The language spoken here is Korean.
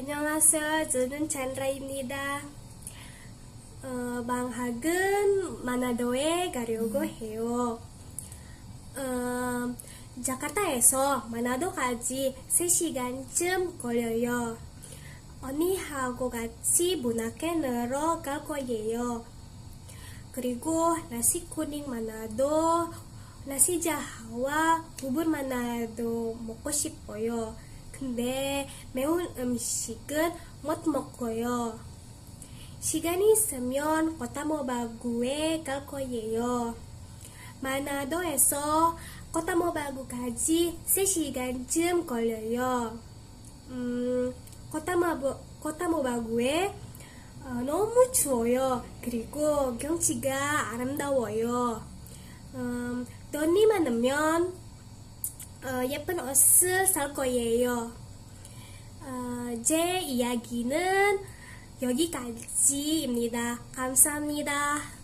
안녕하세요. 저는 찬라입니다. 어, 방학은 마나도에 가려고 해요. 어, 자카타에서 마나도까지 3시간쯤 걸려요. 언니하고 같이 문화캐너로 갈 거예요. 그리고 나시 코닝 마나도, 나시 자하와 부분 마나도 먹고 싶어요. 근데 매운 음식은 못 먹어요. 시간이 있으면 코타모바구에 갈 거예요. 마나도에서 코타모바구까지 3시간쯤 걸려요. 음, 코타모바, 코타모바구에 어, 너무 추워요. 그리고 경치가 아름다워요. 음, 돈이 많으면 어, 예쁜 옷을 살 거예요. 어, 제 이야기는 여기까지입니다. 감사합니다.